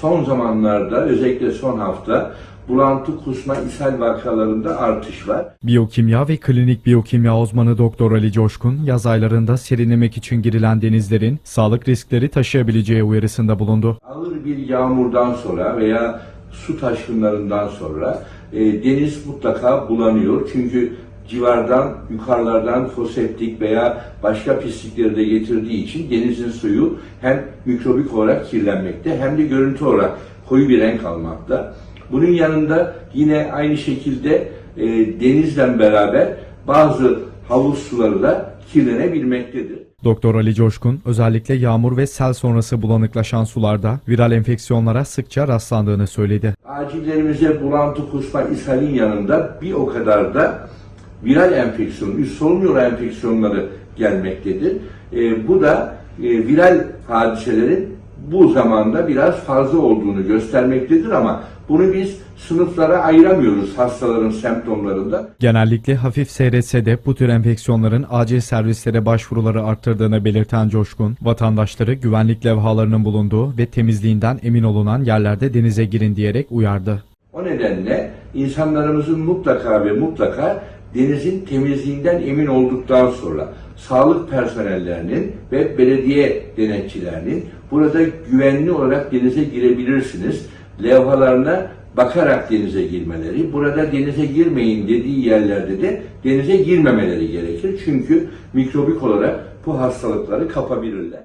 son zamanlarda özellikle son hafta bulantı, kusma, ishal vakalarında artış var. Biyokimya ve klinik biyokimya uzmanı Doktor Ali Coşkun, yaz aylarında serinlemek için girilen denizlerin sağlık riskleri taşıyabileceği uyarısında bulundu. Ağır bir yağmurdan sonra veya su taşkınlarından sonra e, deniz mutlaka bulanıyor. Çünkü civardan, yukarılardan foseptik veya başka pislikleri de getirdiği için denizin suyu hem mikrobik olarak kirlenmekte hem de görüntü olarak koyu bir renk almakta. Bunun yanında yine aynı şekilde e, denizle beraber bazı havuz suları da kirlenebilmektedir. Doktor Ali Coşkun, özellikle yağmur ve sel sonrası bulanıklaşan sularda viral enfeksiyonlara sıkça rastlandığını söyledi. Acillerimize bulantı, kusma, ishalin yanında bir o kadar da viral enfeksiyon, üst solunum yolu enfeksiyonları gelmektedir. E, bu da e, viral hadiselerin bu zamanda biraz fazla olduğunu göstermektedir ama bunu biz sınıflara ayıramıyoruz hastaların semptomlarında. Genellikle hafif seyretse de bu tür enfeksiyonların acil servislere başvuruları arttırdığını belirten Coşkun, vatandaşları güvenlik levhalarının bulunduğu ve temizliğinden emin olunan yerlerde denize girin diyerek uyardı. O nedenle insanlarımızın mutlaka ve mutlaka denizin temizliğinden emin olduktan sonra sağlık personellerinin ve belediye denetçilerinin burada güvenli olarak denize girebilirsiniz levhalarına bakarak denize girmeleri, burada denize girmeyin dediği yerlerde de denize girmemeleri gerekir. Çünkü mikrobik olarak bu hastalıkları kapabilirler.